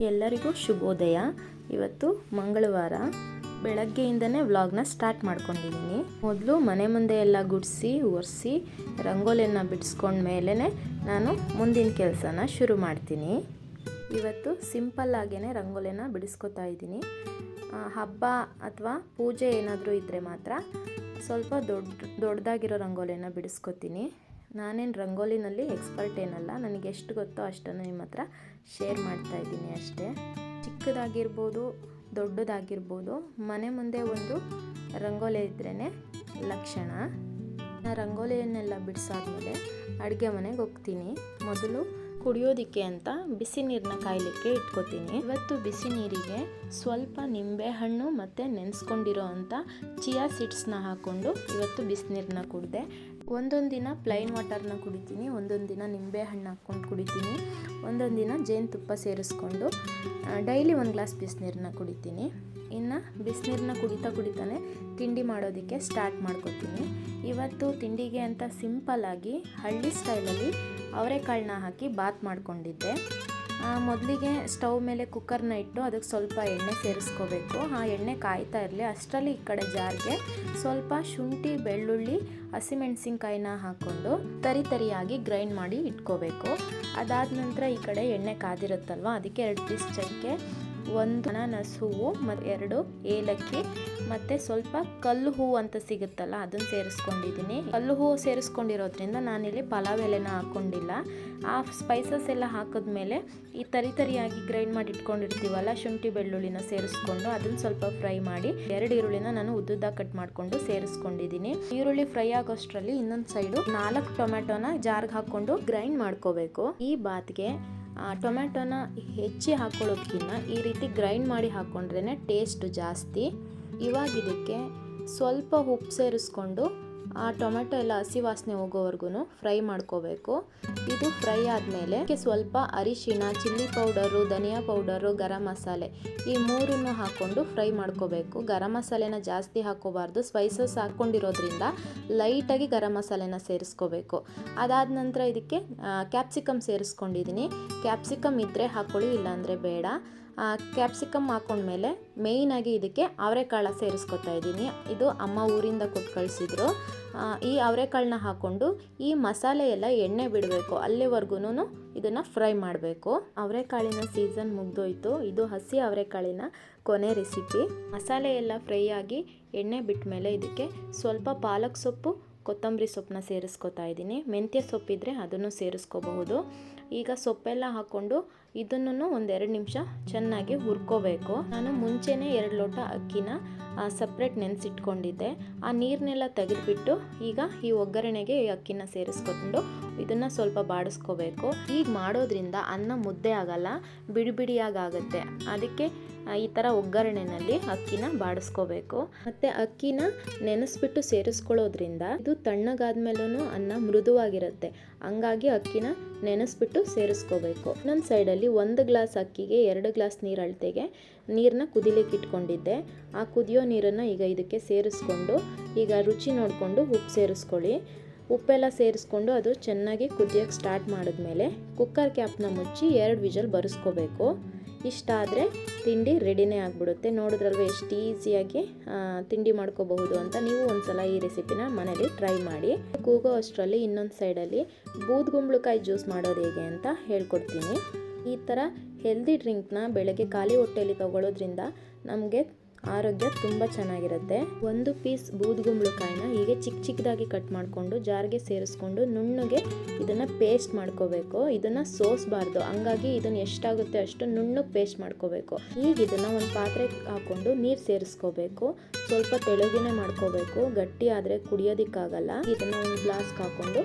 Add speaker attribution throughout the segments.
Speaker 1: ಎಲ್ಲರಿಗೂ ಶುಭೋದಯ. ಇವತ್ತು ಮಂಗಳವಾರ. ಬೆಳಗ್ಗೆಯಿಂದನೇ ವ್ಲಾಗ್ನ ಸ್ಟಾರ್ಟ್ ಮಾಡ್ಕೊಂಡಿದ್ದೀನಿ. ಮೊದಲು ಮನೆ ಮುಂದೆ ಎಲ್ಲ ಗುಡಿಸಿ, ಒರೆಸಿ, ರಂಗೋಲಿಯನ್ನು ಬಿಡಿಸ್ಕೊಂಡ ಮೇಲೇ ನಾನು ಮುಂದಿನ ಕೆಲಸನ ಶುರು ಮಾಡ್ತೀನಿ. ಇವತ್ತು ಸಿಂಪಲ್ ಆಗೇ ರಂಗೋಲಿನ ಬಿಡಿಸ್ಕೊತಾ ಇದ್ದೀನಿ. ಹಬ್ಬ ಅಥವಾ ಪೂಜೆ ಏನಾದರೂ ಇದ್ದರೆ ಮಾತ್ರ ಸ್ವಲ್ಪ ದೊಡ್ಡ ದೊಡ್ಡದಾಗಿರೋ ರಂಗೋಲಿನ ಬಿಡಿಸ್ಕೊತೀನಿ. ನಾನೇನು ರಂಗೋಲಿನಲ್ಲಿ ಎಕ್ಸ್ಪರ್ಟ್ ಏನಲ್ಲ, ನನಗೆ ಎಷ್ಟು ಗೊತ್ತೋ ಅಷ್ಟನ್ನು ನಿಮ್ಮ ಹತ್ರ ಶೇರ್ ಮಾಡ್ತಾ ಇದ್ದೀನಿ ಅಷ್ಟೇ. ಚಿಕ್ಕದಾಗಿರ್ಬೋದು, ದೊಡ್ಡದಾಗಿರ್ಬೋದು, ಮನೆ ಮುಂದೆ ಒಂದು ರಂಗೋಲಿ ಇದ್ರೇ ಲಕ್ಷಣ. ನಾನು ರಂಗೋಲಿಯನ್ನೆಲ್ಲ ಬಿಡಿಸಾದ್ಮೇಲೆ ಅಡುಗೆ ಮನೆಗೆ ಹೋಗ್ತೀನಿ. ಮೊದಲು ಕುಡಿಯೋದಕ್ಕೆ ಅಂತ ಬಿಸಿ ನೀರನ್ನ ಕಾಯಲಿಕ್ಕೆ ಇಟ್ಕೋತೀನಿ. ಇವತ್ತು ಬಿಸಿ ನೀರಿಗೆ ಸ್ವಲ್ಪ ನಿಂಬೆಹಣ್ಣು ಮತ್ತು ನೆನೆಸ್ಕೊಂಡಿರೋ ಅಂಥ ಚಿಯಾ ಸೀಡ್ಸ್ನ ಹಾಕ್ಕೊಂಡು ಇವತ್ತು ಬಿಸಿನೀರನ್ನ ಕುಡಿದೆ. ಒಂದೊಂದು ದಿನ ಪ್ಲೈನ್ ವಾಟರ್ನ ಕುಡಿತೀನಿ, ಒಂದೊಂದು ದಿನ ನಿಂಬೆ ಹಣ್ಣು ಹಾಕ್ಕೊಂಡು ಕುಡಿತೀನಿ, ಒಂದೊಂದು ದಿನ ಜೇನುತುಪ್ಪ ಸೇರಿಸ್ಕೊಂಡು ಡೈಲಿ ಒಂದು ಗ್ಲಾಸ್ ಬಿಸಿನೀರನ್ನ ಕುಡಿತೀನಿ. ಇನ್ನು ಬಿಸಿನೀರನ್ನ ಕುಡಿತಾ ಕುಡಿತಾನೆ ತಿಂಡಿ ಮಾಡೋದಕ್ಕೆ ಸ್ಟಾರ್ಟ್ ಮಾಡ್ಕೊತೀನಿ. ಇವತ್ತು ತಿಂಡಿಗೆ ಅಂತ ಸಿಂಪಲ್ಲಾಗಿ ಹಳ್ಳಿ ಸ್ಟೈಲಲ್ಲಿ ಅವರೆಕಾಳನ್ನ ಹಾಕಿ ಬಾತ್ ಮಾಡ್ಕೊಂಡಿದ್ದೆ. ಮೊದಲಿಗೆ ಸ್ಟವ್ ಮೇಲೆ ಕುಕ್ಕರ್ನ ಇಟ್ಟು ಅದಕ್ಕೆ ಸ್ವಲ್ಪ ಎಣ್ಣೆ ಸೇರಿಸ್ಕೋಬೇಕು. ಆ, ಎಣ್ಣೆ ಕಾಯ್ತಾ ಇರಲಿ. ಅಷ್ಟರಲ್ಲಿ ಈ ಕಡೆ ಜಾರ್ಗೆ ಸ್ವಲ್ಪ ಶುಂಠಿ, ಬೆಳ್ಳುಳ್ಳಿ ಹಸಿಮೆಣಸಿನ್ಕಾಯಿನ ಹಾಕ್ಕೊಂಡು ತರಿ ತರಿಯಾಗಿ ಗ್ರೈಂಡ್ ಮಾಡಿ ಇಟ್ಕೋಬೇಕು. ಅದಾದ ನಂತರ ಈ ಕಡೆ ಎಣ್ಣೆ ಕಾದಿರುತ್ತಲ್ವ, ಅದಕ್ಕೆ ಎರಡು ಪೀಸ್ ಚಕ್ಕೆ ಒಂದು ಅನಾನಸ್ ಹೂವು ಮತ್ತು ಎರಡು ಏಲಕ್ಕಿ, ಮತ್ತು ಸ್ವಲ್ಪ ಕಲ್ಲು ಹೂವು ಅಂತ ಸಿಗುತ್ತಲ್ಲ, ಅದನ್ನು ಸೇರಿಸ್ಕೊಂಡಿದ್ದೀನಿ. ಕಲ್ಲು ಹೂವು ಸೇರಿಸ್ಕೊಂಡಿರೋದ್ರಿಂದ ನಾನಿಲ್ಲಿ ಪಲಾವ್ ಎಲೆನ ಹಾಕ್ಕೊಂಡಿಲ್ಲ. ಆ ಸ್ಪೈಸಸ್ ಎಲ್ಲ ಹಾಕಿದ್ಮೇಲೆ ಈ ತರಿ ತರಿಯಾಗಿ ಗ್ರೈಂಡ್ ಮಾಡಿ ಇಟ್ಕೊಂಡಿರ್ತೀವಲ್ಲ, ಶುಂಠಿ ಬೆಳ್ಳುಳ್ಳಿನ ಸೇರಿಸ್ಕೊಂಡು ಅದನ್ನು ಸ್ವಲ್ಪ ಫ್ರೈ ಮಾಡಿ, ಎರಡು ಈರುಳ್ಳಿನ ನಾನು ಉದ್ದುದ್ದ ಕಟ್ ಮಾಡಿಕೊಂಡು ಸೇರಿಸ್ಕೊಂಡಿದ್ದೀನಿ. ಈರುಳ್ಳಿ ಫ್ರೈ ಆಗೋಷ್ಟರಲ್ಲಿ ಇನ್ನೊಂದು ಸೈಡು ನಾಲ್ಕು ಟೊಮೆಟೊನ ಜಾರ್ಗೆ ಹಾಕ್ಕೊಂಡು ಗ್ರೈಂಡ್ ಮಾಡ್ಕೋಬೇಕು. ಈ ಬಾತ್ಗೆ ಟೊಮೆಟೊನ ಹೆಚ್ಚಿ ಹಾಕೊಳ್ಳೋದಕ್ಕಿಂತ ಈ ರೀತಿ ಗ್ರೈಂಡ್ ಮಾಡಿ ಹಾಕ್ಕೊಂಡ್ರೇ ಟೇಸ್ಟ್ ಜಾಸ್ತಿ. ಇವಾಗ ಇದಕ್ಕೆ ಸ್ವಲ್ಪ ಉಪ್ಪು ಸೇರಿಸ್ಕೊಂಡು ಆ ಟೊಮೆಟೊ ಎಲ್ಲ ಹಸಿ ವಾಸನೆ ಹೋಗೋವರೆಗೂ ಫ್ರೈ ಮಾಡ್ಕೋಬೇಕು. ಇದು ಫ್ರೈ ಆದಮೇಲೆ ಸ್ವಲ್ಪ ಅರಿಶಿಣ, ಚಿಲ್ಲಿ ಪೌಡರು, ಧನಿಯಾ ಪೌಡರು, ಗರಂ ಮಸಾಲೆ ಈ ಮೂರನ್ನು ಹಾಕ್ಕೊಂಡು ಫ್ರೈ ಮಾಡ್ಕೋಬೇಕು. ಗರಂ ಮಸಾಲೆನ ಜಾಸ್ತಿ ಹಾಕೋಬಾರ್ದು ಸ್ಪೈಸಸ್ ಹಾಕ್ಕೊಂಡಿರೋದ್ರಿಂದ ಲೈಟಾಗಿ ಗರಂ ಮಸಾಲೆನ ಸೇರಿಸ್ಕೋಬೇಕು. ಅದಾದ ನಂತರ ಇದಕ್ಕೆ ಕ್ಯಾಪ್ಸಿಕಮ್ ಸೇರಿಸ್ಕೊಂಡಿದ್ದೀನಿ ಕ್ಯಾಪ್ಸಿಕಮ್ ಇದ್ದರೆ ಹಾಕ್ಕೊಳ್ಳಿ ಇಲ್ಲಾಂದರೆ ಬೇಡ. ಕ್ಯಾಪ್ಸಿಕಮ್ ಹಾಕೊಂಡ್ಮೇಲೆ ಮೇಯ್ನಾಗಿ ಇದಕ್ಕೆ ಅವರೆಕಾಳು ಸೇರಿಸ್ಕೊತಾ ಇದ್ದೀನಿ ಇದು ಅಮ್ಮ ಊರಿಂದ ಕೊಟ್ಟು ಕಳಿಸಿದ್ರು. ಈ ಅವರೆಕಾಳನ್ನ ಹಾಕ್ಕೊಂಡು ಈ ಮಸಾಲೆ ಎಲ್ಲ ಎಣ್ಣೆ ಬಿಡಬೇಕು. ಅಲ್ಲಿವರೆಗೂ ಇದನ್ನು ಫ್ರೈ ಮಾಡಬೇಕು. ಅವರೆಕಾಳಿನ ಸೀಸನ್ ಮುಗ್ದೋಯ್ತು. ಇದು ಹಸಿ ಅವರೆಕಾಳಿನ ಕೊನೆ ರೆಸಿಪಿ ಮಸಾಲೆ ಎಲ್ಲ ಫ್ರೈ ಆಗಿ ಎಣ್ಣೆ ಬಿಟ್ಟ ಮೇಲೆ ಇದಕ್ಕೆ ಸ್ವಲ್ಪ ಪಾಲಕ್ ಸೊಪ್ಪು, ಕೊತ್ತಂಬರಿ ಸೊಪ್ಪನ್ನ ಸೇರಿಸ್ಕೊತಾ ಇದ್ದೀನಿ. ಮೆಂತ್ಯ ಸೊಪ್ಪಿದ್ರೆ ಅದನ್ನು ಸೇರಿಸ್ಕೋಬಹುದು. ಈಗ ಸೊಪ್ಪೆಲ್ಲ ಹಾಕ್ಕೊಂಡು ಇದನ್ನು ಒಂದೆರಡು ನಿಮಿಷ ಚೆನ್ನಾಗಿ ಹುರ್ಕೋಬೇಕು. ನಾನು ಮುಂಚೆನೇ ಎರಡು ಲೋಟ ಅಕ್ಕಿನ ಸಪ್ರೇಟ್ ನೆನೆಸಿಟ್ಕೊಂಡಿದ್ದೆ. ಆ ನೀರನ್ನೆಲ್ಲ ತೆಗೆದುಬಿಟ್ಟು ಈಗ ಈ ಒಗ್ಗರಣೆಗೆ ಅಕ್ಕಿನ ಸೇರಿಸ್ಕೊಂಡು ಇದನ್ನು ಸ್ವಲ್ಪ ಬಾಡಿಸ್ಕೋಬೇಕು. ಈಗ ಮಾಡೋದ್ರಿಂದ ಅನ್ನ ಮುದ್ದೆ ಆಗಲ್ಲ, ಬಿಡಿ ಬಿಡಿಯಾಗಿ ಆಗುತ್ತೆ. ಅದಕ್ಕೆ ಈ ಥರ ಒಗ್ಗರಣೆನಲ್ಲಿ ಅಕ್ಕಿನ ಬಾಡಿಸ್ಕೋಬೇಕು. ಮತ್ತು ಅಕ್ಕಿನ ನೆನೆಸ್ಬಿಟ್ಟು ಸೇರಿಸ್ಕೊಳ್ಳೋದ್ರಿಂದ ಇದು ತಣ್ಣಗಾದ್ಮೇಲೂ ಅನ್ನ ಮೃದುವಾಗಿರುತ್ತೆ. ಹಂಗಾಗಿ ಅಕ್ಕಿನ ನೆನೆಸ್ಬಿಟ್ಟು ಸೇರಿಸ್ಕೋಬೇಕು. ಇನ್ನೊಂದು ಸೈಡಲ್ಲಿ ಒಂದು ಗ್ಲಾಸ್ ಅಕ್ಕಿಗೆ ಎರಡು ಗ್ಲಾಸ್ ನೀರು ಅಳತೆಗೆ ನೀರನ್ನ ಕುದಿಲಿಕ್ಕೆ ಇಟ್ಕೊಂಡಿದ್ದೆ. ಆ ಕುದಿಯೋ ನೀರನ್ನು ಈಗ ಇದಕ್ಕೆ ಸೇರಿಸ್ಕೊಂಡು ಈಗ ರುಚಿ ನೋಡಿಕೊಂಡು ಉಪ್ಪು ಸೇರಿಸ್ಕೊಳ್ಳಿ. ಉಪ್ಪೆಲ್ಲ ಸೇರಿಸ್ಕೊಂಡು ಅದು ಚೆನ್ನಾಗಿ ಕುದಿಯೋಕ್ಕೆ ಸ್ಟಾರ್ಟ್ ಮಾಡಿದ್ಮೇಲೆ ಕುಕ್ಕರ್ ಕ್ಯಾಪ್ನ ಮುಚ್ಚಿ ಎರಡು ವಿಜಲ್ ಬರೆಸ್ಕೋಬೇಕು. ಇಷ್ಟಾದರೆ ತಿಂಡಿ ರೆಡಿನೇ ಆಗಿಬಿಡುತ್ತೆ. ನೋಡಿದ್ರಲ್ವ ಎಷ್ಟು ಈಸಿಯಾಗಿ ತಿಂಡಿ ಮಾಡ್ಕೋಬಹುದು ಅಂತ. ನೀವು ಒಂದ್ಸಲ ಈ ರೆಸಿಪಿನ ಮನೇಲಿ ಟ್ರೈ ಮಾಡಿ. ಕೂಗೋ ಅಷ್ಟರಲ್ಲಿ, ಇನ್ನೊಂದು ಸೈಡಲ್ಲಿ ಬೂದ್ಗುಂಬಳಕಾಯಿ ಜ್ಯೂಸ್ ಮಾಡೋದು ಹೇಗೆ ಅಂತ ಹೇಳ್ಕೊಡ್ತೀನಿ. ಈ ಥರ ಹೆಲ್ದಿ ಡ್ರಿಂಕ್ನ ಬೆಳಗ್ಗೆ ಖಾಲಿ ಹೊಟ್ಟೆಯಲ್ಲಿ ತಗೊಳ್ಳೋದ್ರಿಂದ ನಮಗೆ ಆರೋಗ್ಯ ತುಂಬ ಚೆನ್ನಾಗಿರುತ್ತೆ. ಒಂದು ಪೀಸ್ ಬೂದ್ಗುಂಬಳಕಾಯಿನ ಹೀಗೆ ಚಿಕ್ಕ ಚಿಕ್ಕದಾಗಿ ಕಟ್ ಮಾಡಿಕೊಂಡು ಜಾರ್ಗೆ ಸೇರಿಸ್ಕೊಂಡು ನುಣ್ಣಗೆ ಇದನ್ನು ಪೇಸ್ಟ್ ಮಾಡ್ಕೋಬೇಕು. ಇದನ್ನು ಸೋಸಬಾರ್ದು. ಹಂಗಾಗಿ ಇದನ್ನು ಎಷ್ಟಾಗುತ್ತೆ ಅಷ್ಟು ನುಣ್ಣಗೆ ಪೇಸ್ಟ್ ಮಾಡ್ಕೋಬೇಕು. ಈಗ ಇದನ್ನು ಒಂದು ಪಾತ್ರೆಗೆ ಹಾಕ್ಕೊಂಡು ನೀರು ಸೇರಿಸ್ಕೋಬೇಕು. ಸ್ವಲ್ಪ ತೆಳುಗಿನೇ ಮಾಡ್ಕೋಬೇಕು. ಗಟ್ಟಿ ಆದರೆ ಕುಡಿಯೋದಕ್ಕಾಗಲ್ಲ. ಇದನ್ನು ಒಂದು ಗ್ಲಾಸ್ಗೆ ಹಾಕ್ಕೊಂಡು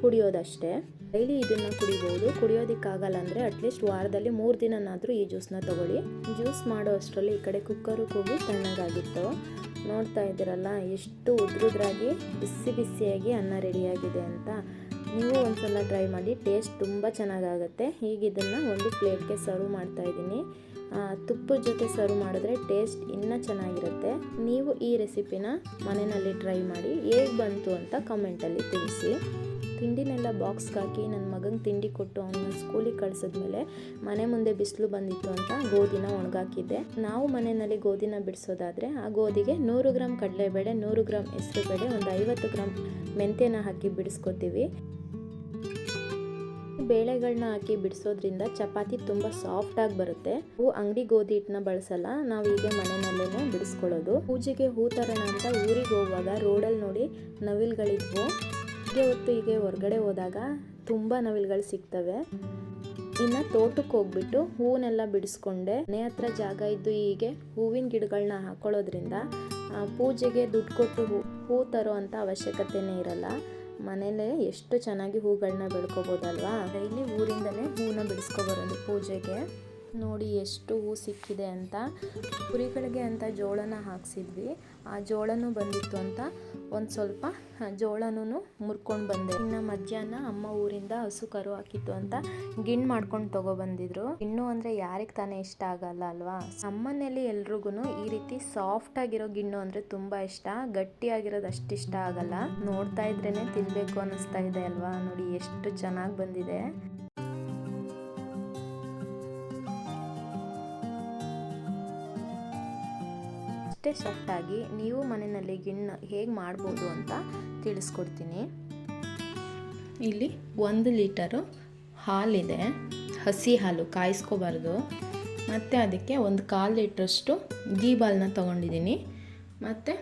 Speaker 1: ಕುಡಿಯೋದಷ್ಟೇ. ಡೈಲಿ ಇದನ್ನು ಕುಡಿಬೋದು. ಕುಡಿಯೋದಕ್ಕಾಗಲ್ಲ ಅಂದರೆ ಅಟ್ಲೀಸ್ಟ್ ವಾರದಲ್ಲಿ ಮೂರು ದಿನನಾದರೂ ಈ ಜ್ಯೂಸ್ನ ತಗೊಳ್ಳಿ. ಜ್ಯೂಸ್ ಮಾಡೋ ಅಷ್ಟರಲ್ಲಿ ಈ ಕಡೆ ಕುಕ್ಕರು ಹೋಗಿ ತಣ್ಣಗಾಗಿತ್ತು. ನೋಡ್ತಾ ಇದ್ದೀರಲ್ಲ, ಎಷ್ಟು ಉದ್ರುದ್ರಾಗಿ, ಬಿಸಿ ಬಿಸಿಯಾಗಿ ಅನ್ನ ರೆಡಿಯಾಗಿದೆ ಅಂತ. ನೀವು ಒಂದ್ಸಲ ಟ್ರೈ ಮಾಡಿ ಟೇಸ್ಟ್ ತುಂಬ ಚೆನ್ನಾಗಾಗುತ್ತೆ. ಈಗ ಇದನ್ನ ಒಂದು ಪ್ಲೇಟ್ಗೆ ಸರ್ವ್ ಮಾಡ್ತಾ ಇದ್ದೀನಿ. ತುಪ್ಪದ ಜೊತೆ ಸರ್ವ್ ಮಾಡಿದ್ರೆ ಟೇಸ್ಟ್ ಇನ್ನೂ ಚೆನ್ನಾಗಿರುತ್ತೆ. ನೀವು ಈ ರೆಸಿಪಿನ ಮನೆಯಲ್ಲಿ ಟ್ರೈ ಮಾಡಿ, ಹೇಗೆ ಬಂತು ಅಂತ ಕಮೆಂಟಲ್ಲಿ ತಿಳಿಸಿ. ತಿಂಡಿನೆಲ್ಲ ಬಾಕ್ಸ್ಗೆ ಹಾಕಿ ನನ್ನ ಮಗಂಗೆ ತಿಂಡಿ ಕೊಟ್ಟು ಅವ್ನ ಸ್ಕೂಲಿಗೆ ಕಳಿಸಿದ್ಮೇಲೆ ಮನೆ ಮುಂದೆ ಬಿಸಿಲು ಬಂದಿತ್ತು ಅಂತ ಗೋಧಿನ ಒಣಗಾಕಿದ್ದೆ. ನಾವು ಮನೆಯಲ್ಲಿ ಗೋಧಿನ ಬಿಡಿಸೋದಾದರೆ ಆ ಗೋಧಿಗೆ ನೂರು ಗ್ರಾಮ್ ಕಡಲೆಬೇಳೆ, ನೂರು ಗ್ರಾಮ್ ಹೆಸರುಬೇಳೆ, ಒಂದು ಐವತ್ತು ಗ್ರಾಮ್ ಮೆಂತ್ಯನ ಹಾಕಿ ಬಿಡಿಸ್ಕೊತೀವಿ. ಬೇಳೆಗಳನ್ನ ಹಾಕಿ ಬಿಡಿಸೋದ್ರಿಂದ ಚಪಾತಿ ತುಂಬ ಸಾಫ್ಟಾಗಿ ಬರುತ್ತೆ. ಹೂ ಅಂಗಡಿ ಗೋಧಿ ಹಿಟ್ಟನ್ನ ಬಳಸಲ್ಲ, ನಾವು ಈಗ ಮನೆಯಲ್ಲೇ ಬಿಡಿಸ್ಕೊಳ್ಳೋದು. ಪೂಜೆಗೆ ಹೂ ತರೋಣ ಅಂತ ಊರಿಗೆ ಹೋಗುವಾಗ ರೋಡಲ್ಲಿ ನೋಡಿ ನವಿಲ್ಗಳಿದ್ವು. ಹೀಗೆ ಹೊತ್ತು ಹೀಗೆ ಹೊರಗಡೆ ಹೋದಾಗ ತುಂಬ ನವಿಲುಗಳು ಸಿಗ್ತವೆ. ಇನ್ನು ತೋಟಕ್ಕೆ ಹೋಗ್ಬಿಟ್ಟು ಹೂವನ್ನೆಲ್ಲ ಬಿಡಿಸ್ಕೊಂಡೆ. ಮನೆ ಹತ್ರ ಜಾಗ ಇದ್ದು ಹೀಗೆ ಹೂವಿನ ಗಿಡಗಳನ್ನ ಹಾಕೊಳ್ಳೋದ್ರಿಂದ ಪೂಜೆಗೆ ದುಡ್ಡು ಕೊಟ್ಟು ಹೂ ಹೂ ತರೋ ಅಂಥ ಅವಶ್ಯಕತೆನೇ ಇರಲ್ಲ. ಮನೇಲೇ ಎಷ್ಟು ಚೆನ್ನಾಗಿ ಹೂಗಳನ್ನ ಬೆಳ್ಕೋಬೋದಲ್ವಾ? ಡೈಲಿ ಊರಿಂದಲೇ ಹೂವನ್ನ ಬಿಡಿಸ್ಕೊಬರೋದು ಪೂಜೆಗೆ. ನೋಡಿ ಎಷ್ಟು ಹೂ ಸಿಕ್ಕಿದೆ ಅಂತ. ಕುರಿಗಳಿಗೆ ಅಂತ ಜೋಳನ ಹಾಕ್ಸಿದ್ವಿ. ಆ ಜೋಳನೂ ಬಂದಿತ್ತು ಅಂತ ಒಂದು ಸ್ವಲ್ಪ ಜೋಳನೂ ಮುರ್ಕೊಂಡು ಬಂದೆ. ಇನ್ನು ಮಧ್ಯಾಹ್ನ ಅಮ್ಮ ಊರಿಂದ ಹಸು ಕರು ಹಾಕಿತ್ತು ಅಂತ ಗಿಣ್ ಮಾಡ್ಕೊಂಡು ತಗೊಬಂದಿದ್ರು ಗಿಣ್ಣು ಅಂದರೆ ಯಾರಿಗೆ ತಾನೇ ಇಷ್ಟ ಆಗಲ್ಲ ಅಲ್ವಾ? ನಮ್ಮನೇಲಿ ಎಲ್ರಿಗೂ ಈ ರೀತಿ ಸಾಫ್ಟ್ ಆಗಿರೋ ಗಿಣ್ಣು ಅಂದರೆ ತುಂಬ ಇಷ್ಟ. ಗಟ್ಟಿಯಾಗಿರೋದು ಅಷ್ಟು ಇಷ್ಟ ಆಗಲ್ಲ. ನೋಡ್ತಾ ಇದ್ರೇನೆ ತಿನ್ಬೇಕು ಅನ್ನಿಸ್ತಾ ಇದೆ ಅಲ್ವಾ? ನೋಡಿ, ಎಷ್ಟು ಚೆನ್ನಾಗಿ ಬಂದಿದೆ. ಅಷ್ಟೇ ಸಾಫ್ಟಾಗಿ ನೀವು ಮನೆಯಲ್ಲಿ ಗಿಣ್ಣು ಹೇಗೆ ಮಾಡ್ಬೋದು ಅಂತ ತಿಳಿಸ್ಕೊಡ್ತೀನಿ. ಇಲ್ಲಿ ಒಂದು ಲೀಟರು ಹಾಲಿದೆ. ಹಸಿ ಹಾಲು ಕಾಯಿಸ್ಕೋಬಾರ್ದು. ಮತ್ತು ಅದಕ್ಕೆ ಒಂದು ಕಾಲು ಲೀಟ್ರಷ್ಟು ಗೀ ಬಾಲ್ನ ತೊಗೊಂಡಿದ್ದೀನಿ. ಮತ್ತು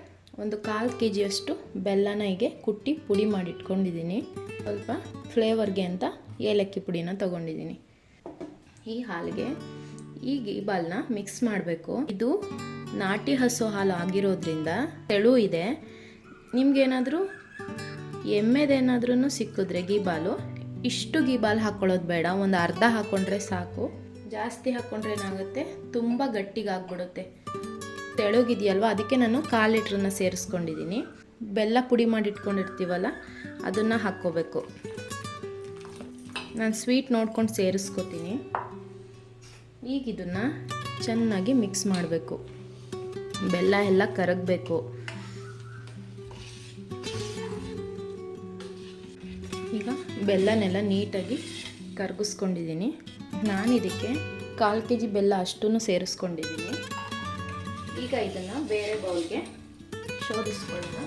Speaker 1: ಒಂದು ಕಾಲು ಕೆ ಜಿಯಷ್ಟು ಬೆಲ್ಲನ ಹೀಗೆ ಕುಟ್ಟಿ ಪುಡಿ ಮಾಡಿ ಇಟ್ಕೊಂಡಿದ್ದೀನಿ ಸ್ವಲ್ಪ ಫ್ಲೇವರ್ಗೆ ಅಂತ ಏಲಕ್ಕಿ ಪುಡಿನ ತೊಗೊಂಡಿದ್ದೀನಿ. ಈ ಹಾಲಿಗೆ ಈ ಗೀ ಬಾಲ್ನ ಮಿಕ್ಸ್ ಮಾಡಬೇಕು. ಇದು ನಾಟಿ ಹಸು ಹಾಲು ಆಗಿರೋದ್ರಿಂದ ತೆಳು ಇದೆ. ನಿಮಗೇನಾದರೂ ಎಮ್ಮೆದೇನಾದ್ರೂ ಸಿಕ್ಕಿದ್ರೆ ಗೀಬಾಲು ಇಷ್ಟು ಗೀಬಾಲು ಹಾಕ್ಕೊಳ್ಳೋದು ಬೇಡ. ಒಂದು ಅರ್ಧ ಹಾಕ್ಕೊಂಡ್ರೆ ಸಾಕು. ಜಾಸ್ತಿ ಹಾಕ್ಕೊಂಡ್ರೆ ಏನಾಗುತ್ತೆ? ತುಂಬ ಗಟ್ಟಿಗಾಗ್ಬಿಡುತ್ತೆ ತೆಳುಗಿದೆಯಲ್ವ? ಅದಕ್ಕೆ ನಾನು ಕಾಲು ಲೀಟ್ರನ್ನ ಸೇರಿಸ್ಕೊಂಡಿದ್ದೀನಿ ಬೆಲ್ಲ ಪುಡಿ ಮಾಡಿ ಇಟ್ಕೊಂಡಿರ್ತೀವಲ್ಲ ಅದನ್ನು ಹಾಕ್ಕೋಬೇಕು. ನಾನು ಸ್ವೀಟ್ ನೋಡ್ಕೊಂಡು ಸೇರಿಸ್ಕೊತೀನಿ. ಈಗ ಇದನ್ನು ಚೆನ್ನಾಗಿ ಮಿಕ್ಸ್ ಮಾಡಬೇಕು. ಬೆಲ್ಲ ಎಲ್ಲ ಕರಗಬೇಕು. ಈಗ ಬೆಲ್ಲನೆಲ್ಲ ನೀಟಾಗಿ ಕರಗಿಸ್ಕೊಂಡಿದ್ದೀನಿ. ನಾನು ಇದಕ್ಕೆ ಕಾಲು ಕೆ ಜಿ ಬೆಲ್ಲ ಅಷ್ಟೂ ಸೇರಿಸ್ಕೊಂಡಿದ್ದೀನಿ. ಈಗ ಇದನ್ನು ಬೇರೆ ಬೌಲ್ಗೆ ಶೋಧಿಸ್ಕೊಳ್ಳೋಣ.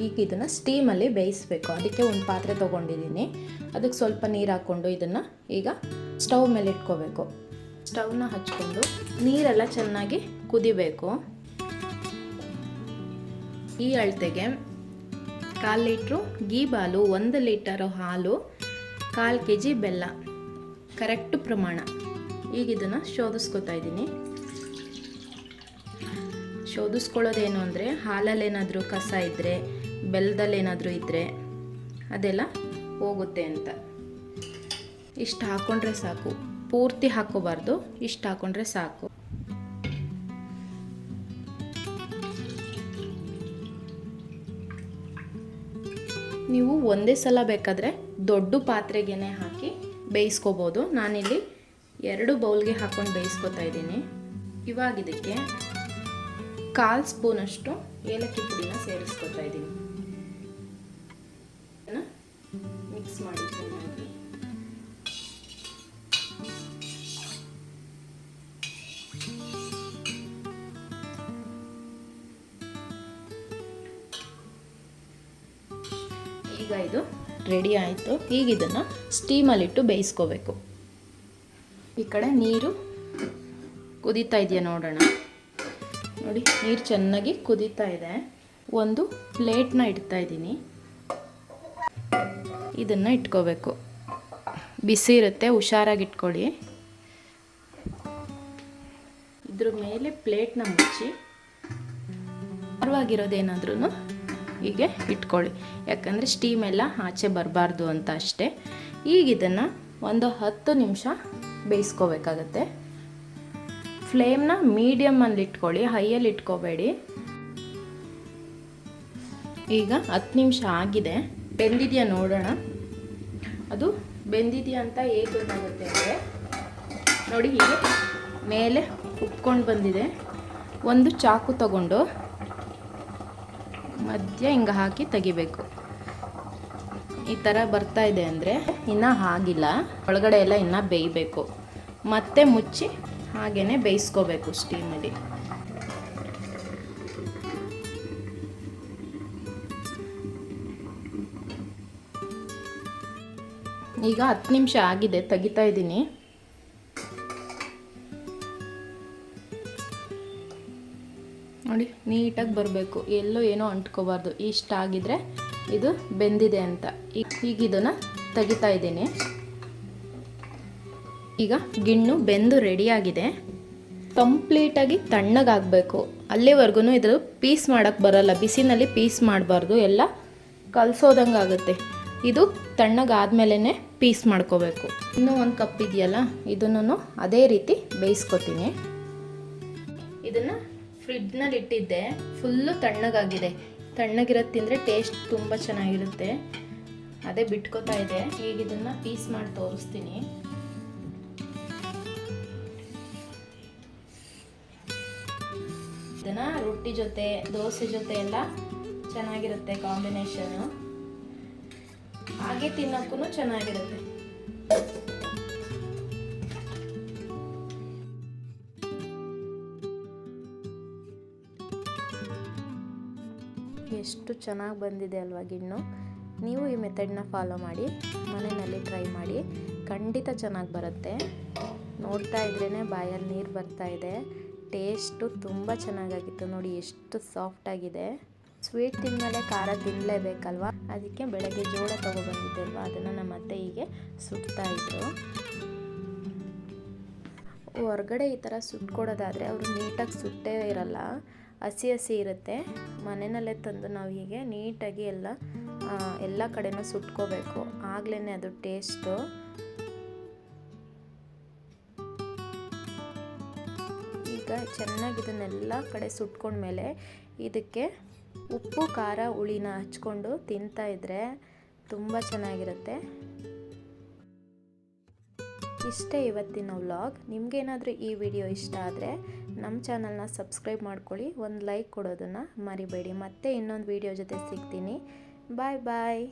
Speaker 1: ಈಗ ಇದನ್ನು ಸ್ಟೀಮಲ್ಲಿ ಬೇಯಿಸಬೇಕು. ಅದಕ್ಕೆ ಒಂದು ಪಾತ್ರೆ ತೊಗೊಂಡಿದ್ದೀನಿ. ಅದಕ್ಕೆ ಸ್ವಲ್ಪ ನೀರು ಹಾಕ್ಕೊಂಡು ಇದನ್ನು ಈಗ ಸ್ಟವ್ ಮೇಲೆ ಇಟ್ಕೋಬೇಕು ಸ್ಟವ್ನ ಹಚ್ಕೊಂಡು ನೀರೆಲ್ಲ ಚೆನ್ನಾಗಿ ಕುದಿಬೇಕು. ಈ ಅಳತೆಗೆ ಕಾಲು ಲೀಟ್ರು ಗೀ ಬಾಲು, ಒಂದು ಲೀಟರು ಹಾಲು, ಕಾಲು ಕೆ ಜಿ ಬೆಲ್ಲ ಕರೆಕ್ಟ್ ಪ್ರಮಾಣ. ಈಗ ಇದನ್ನು ಶೋಧಿಸ್ಕೊತಾ ಇದ್ದೀನಿ. ಶೋಧಿಸ್ಕೊಳ್ಳೋದೇನು ಅಂದರೆ, ಹಾಲಲ್ಲೇನಾದರೂ ಕಸ ಇದ್ದರೆ ಬೆಲ್ಲದಲ್ಲೇನಾದರೂ ಇದ್ದರೆ ಅದೆಲ್ಲ ಹೋಗುತ್ತೆ ಅಂತ. ಇಷ್ಟು ಹಾಕ್ಕೊಂಡ್ರೆ ಸಾಕು. ಪೂರ್ತಿ ಹಾಕ್ಕೋಬಾರ್ದು ಇಷ್ಟು ಹಾಕ್ಕೊಂಡ್ರೆ ಸಾಕು. ನೀವು ಒಂದೇ ಸಲ ಬೇಕಾದರೆ ದೊಡ್ಡ ಪಾತ್ರೆಗೇ ಹಾಕಿ ಬೇಯಿಸ್ಕೋಬೋದು. ನಾನಿಲ್ಲಿ ಎರಡು ಬೌಲ್ಗೆ ಹಾಕ್ಕೊಂಡು ಬೇಯಿಸ್ಕೊತಾ ಇದ್ದೀನಿ. ಇವಾಗ ಇದಕ್ಕೆ ಕಾಲು ಸ್ಪೂನಷ್ಟು ಏಲಕ್ಕಿ ಪುಡಿನ ಸೇರಿಸ್ಕೊತಾ ಇದ್ದೀನಿ. ಮಿಕ್ಸ್ ಮಾಡಿ ಚೆನ್ನಾಗಿ. ರೆಡಿ ಆಯಿತು. ಈಗ ಇದನ್ನು ಸ್ಟೀಮಲ್ಲಿಟ್ಟು ಬೇಯಿಸ್ಕೋಬೇಕು. ಈ ಕಡೆ ನೀರು ಕುದೀತಾ ಇದೆಯಾ ನೋಡೋಣ. ನೋಡಿ, ನೀರು ಚೆನ್ನಾಗಿ ಕುದೀತಾ ಇದೆ. ಒಂದು ಪ್ಲೇಟ್ನ ಇಡ್ತಾ ಇದ್ದೀನಿ. ಇದನ್ನು ಇಟ್ಕೋಬೇಕು. ಬಿಸಿ ಇರುತ್ತೆ, ಹುಷಾರಾಗಿ ಇಟ್ಕೊಳ್ಳಿ. ಇದ್ರ ಮೇಲೆ ಪ್ಲೇಟ್ನ ಮುಚ್ಚಿ. ಭಾರವಾಗಿರೋದೇನಾದ್ರೂ ಹೀಗೆ ಇಟ್ಕೊಳ್ಳಿ. ಯಾಕಂದರೆ ಸ್ಟೀಮ್ ಎಲ್ಲ ಆಚೆ ಬರಬಾರ್ದು ಅಂತ ಅಷ್ಟೇ. ಈಗ ಇದನ್ನು ಒಂದು ಹತ್ತು ನಿಮಿಷ ಬೇಯಿಸ್ಕೋಬೇಕಾಗತ್ತೆ. ಫ್ಲೇಮ್ನ ಮೀಡಿಯಮಲ್ಲಿ ಇಟ್ಕೊಳ್ಳಿ ಹೈಯಲ್ಲಿ ಇಟ್ಕೋಬೇಡಿ. ಈಗ ಹತ್ತು ನಿಮಿಷ ಆಗಿದೆ. ಬೆಂದಿದೆಯಾ ನೋಡೋಣ. ಅದು ಬೆಂದಿದೆಯಾ ಅಂತ ಹೇಗೆ ಗೊತ್ತಾಗುತ್ತೆ ಅಂದರೆ, ನೋಡಿ ಹೀಗೆ ಮೇಲೆ ಉಪ್ಕೊಂಡು ಬಂದಿದೆ. ಒಂದು ಚಾಕು ತಗೊಂಡು ಮಧ್ಯ ಹಿಂಗೆ ಹಾಕಿ ತೆಗಿಬೇಕು. ಈ ಥರ ಬರ್ತಾ ಇದೆ ಅಂದರೆ ಇನ್ನೂ ಆಗಿಲ್ಲ. ಒಳಗಡೆ ಎಲ್ಲ ಇನ್ನೂ ಬೇಯಬೇಕು. ಮತ್ತೆ ಮುಚ್ಚಿ ಹಾಗೇ ಬೇಯಿಸ್ಕೋಬೇಕು ಸ್ಟೀಮಲ್ಲಿ ಈಗ ಹತ್ತು ನಿಮಿಷ ಆಗಿದೆ, ತೆಗಿತಾ ಇದ್ದೀನಿ. ನೋಡಿ, ನೀಟಾಗಿ ಬರಬೇಕು. ಎಲ್ಲೋ ಏನೋ ಅಂಟ್ಕೋಬಾರ್ದು. ಇಷ್ಟ ಆಗಿದ್ರೆ ಇದು ಬೆಂದಿದೆ ಅಂತ. ಈಗ ಈಗ ಇದನ್ನು ತೆಗಿತಾ ಇದ್ದೀನಿ. ಈಗ ಗಿಣ್ಣು ಬೆಂದು ರೆಡಿಯಾಗಿದೆ ಕಂಪ್ಲೀಟಾಗಿ ತಣ್ಣಗಾಗಬೇಕು. ಅಲ್ಲಿವರೆಗೂ ಇದು ಪೀಸ್ ಮಾಡೋಕ್ಕೆ ಬರಲ್ಲ. ಬಿಸಿನಲ್ಲಿ ಪೀಸ್ ಮಾಡಬಾರ್ದು. ಎಲ್ಲ ಕಲಸೋದಂಗೆ ಆಗುತ್ತೆ. ಇದು ತಣ್ಣಗಾದ್ಮೇಲೆ ಪೀಸ್ ಮಾಡ್ಕೋಬೇಕು. ಇನ್ನೂ ಒಂದು ಕಪ್ ಇದೆಯಲ್ಲ? ಇದನ್ನು ಅದೇ ರೀತಿ ಬೇಯಿಸ್ಕೊತೀನಿ. ಇದನ್ನು ಫ್ರಿಡ್ಜ್ನಲ್ಲಿ ಇಟ್ಟಿದ್ದೆ ಫುಲ್ಲು ತಣ್ಣಗಾಗಿದೆ. ತಣ್ಣಗಿರೋದು ತಿಂದರೆ ಟೇಸ್ಟ್ ತುಂಬ ಚೆನ್ನಾಗಿರುತ್ತೆ. ಅದೇ ಬಿಟ್ಕೋತಾ ಇದೆ. ಈಗ ಇದನ್ನು ಪೀಸ್ ಮಾಡಿ ತೋರಿಸ್ತೀನಿ. ಇದನ್ನು ರೊಟ್ಟಿ ಜೊತೆ, ದೋಸೆ ಜೊತೆ ಎಲ್ಲ ಚೆನ್ನಾಗಿರುತ್ತೆ ಕಾಂಬಿನೇಷನು ಹಾಗೆ ತಿನ್ನೋಕ್ಕೂ ಚೆನ್ನಾಗಿರುತ್ತೆ. ಎಷ್ಟು ಚೆನ್ನಾಗಿ ಬಂದಿದೆ ಅಲ್ವಾ ಗಿಣ್ಣು. ನೀವು ಈ ಮೆಥಡ್ನ ಫಾಲೋ ಮಾಡಿ, ಮನೆಯಲ್ಲಿ ಟ್ರೈ ಮಾಡಿ, ಖಂಡಿತ ಚೆನ್ನಾಗಿ ಬರುತ್ತೆ. ನೋಡ್ತಾ ಇದ್ರೇ ಬಾಯಲ್ಲಿ ನೀರು ಬರ್ತಾ ಇದೆ. ಟೇಸ್ಟು ತುಂಬ ಚೆನ್ನಾಗಾಗಿತ್ತು ನೋಡಿ, ಎಷ್ಟು ಸಾಫ್ಟಾಗಿದೆ ಸ್ವೀಟ್ ತಿಂದಮೇಲೆ ಖಾರ ತಿನ್ನಲೇಬೇಕಲ್ವಾ ಅದಕ್ಕೆ ಬೆಳಗ್ಗೆ ಜೋಳ ತೊಗೊಬಂದಿದ್ದೆ ಅಲ್ವಾ? ಅದನ್ನು ನಮ್ಮ ಅತ್ತೆ ಹೀಗೆ ಸುಡ್ತಾ ಇದ್ರು. ಹೊರಗಡೆ ಈ ಥರ ಸುಟ್ಕೊಡೋದಾದರೆ ಅವರು ನೀಟಾಗಿ ಸುಟ್ಟೇ ಇರಲ್ಲ. ಹಸಿ ಹಸಿ ಇರುತ್ತೆ. ಮನೆಯಲ್ಲೇ ತಂದು ನಾವು ಹೀಗೆ ನೀಟಾಗಿ ಎಲ್ಲ ಎಲ್ಲ ಕಡೆನೂ ಸುಟ್ಕೋಬೇಕು. ಆಗ್ಲೇ ಅದು ಟೇಸ್ಟು. ಈಗ ಚೆನ್ನಾಗಿ ಇದನ್ನೆಲ್ಲ ಕಡೆ ಸುಟ್ಕೊಂಡ್ಮೇಲೆ ಇದಕ್ಕೆ ಉಪ್ಪು, ಖಾರ, ಹುಳಿನ ಹಚ್ಕೊಂಡು ತಿಂತಾ ಇದ್ರೆ ತುಂಬ ಚೆನ್ನಾಗಿರುತ್ತೆ. ಇಷ್ಟೇ ಇವತ್ತಿನ ವ್ಲಾಗ್. ನಿಮಗೇನಾದರೂ ಈ ವಿಡಿಯೋ ಇಷ್ಟ ಆದರೆ ನಮ್ಮ ಚಾನಲ್ನ ಸಬ್ಸ್ಕ್ರೈಬ್ ಮಾಡ್ಕೊಳ್ಳಿ, ಒಂದು ಲೈಕ್ ಕೊಡೋದನ್ನು ಮರಿಬೇಡಿ. ಮತ್ತೆ ಇನ್ನೊಂದು ವೀಡಿಯೋ ಜೊತೆ ಸಿಗ್ತೀನಿ. ಬಾಯ್ ಬಾಯ್